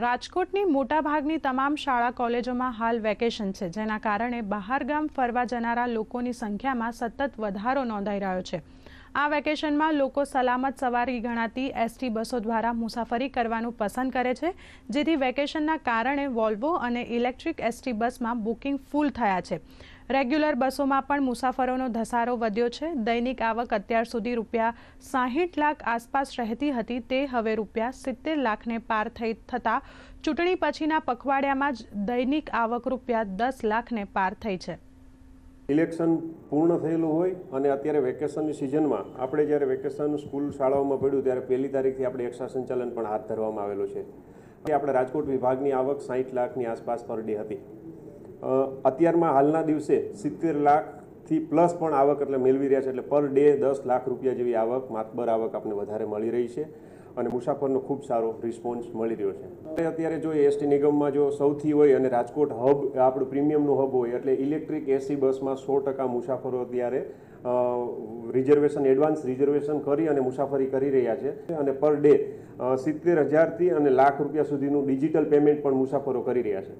રાજકોટની મોટાભાગની તમામ શાળા કોલેજોમાં હાલ વેકેશન છે, જેના કારણે બહારગામ ફરવા જનારા લોકોની સંખ્યામાં સતત વધારો નોંધાઈ રહ્યો છે. આ વેકેશનમાં લોકો સલામત સવારી ગણાતી એસટી બસો દ્વારા મુસાફરી કરવાનું પસંદ કરે છે, જેથી વેકેશનના કારણે વોલ્વો અને ઇલેક્ટ્રિક એસટી બસમાં બુકિંગ ફૂલ થયા છે. રેગ્યુલર બસોમાં પણ મુસાફરોનો ધસારો વધ્યો છે. દૈનિક આવક અત્યાર સુધી રૂપિયા સાહીઠ લાખ આસપાસ રહેતી હતી. તે હવે રૂપિયા સિત્તેર લાખને પાર થઈ થતાં ચૂંટણી પછીના પખવાડિયામાં જ દૈનિક આવક રૂપિયા દસ લાખને પાર થઈ છે. ઇલેક્શન પૂર્ણ થયેલું હોય અને અત્યારે વેકેશનની સિઝનમાં આપણે જ્યારે વેકેશન સ્કૂલ શાળાઓમાં પડ્યું ત્યારે પહેલી તારીખથી આપણે એક્સ્ટ્રા સંચાલન પણ હાથ ધરવામાં આવેલું છે. આપણે રાજકોટ વિભાગની આવક સાઠ લાખની આસપાસ પર ડે હતી. અત્યારમાં હાલના દિવસે સિત્તેર લાખથી પ્લસ પણ આવક એટલે મેળવી રહ્યા છે એટલે પર ડે દસ લાખ રૂપિયા જેવી આવક, માતબર આવક આપણને વધારે મળી રહી છે અને મુસાફરનો ખૂબ સારો રિસ્પોન્સ મળી રહ્યો છે. અત્યારે જો એસટી નિગમમાં જો સૌથી હોય અને રાજકોટ હબ, આપણું પ્રીમિયમનું હબ હોય એટલે ઇલેક્ટ્રિક એસી બસમાં સો ટકા મુસાફરો અત્યારે રિઝર્વેશન એડવાન્સ રિઝર્વેશન કરી અને મુસાફરી કરી રહ્યા છે. અને પર ડે સિત્તેર હજારથી અને લાખ રૂપિયા સુધીનું ડિજિટલ પેમેન્ટ પણ મુસાફરો કરી રહ્યા છે.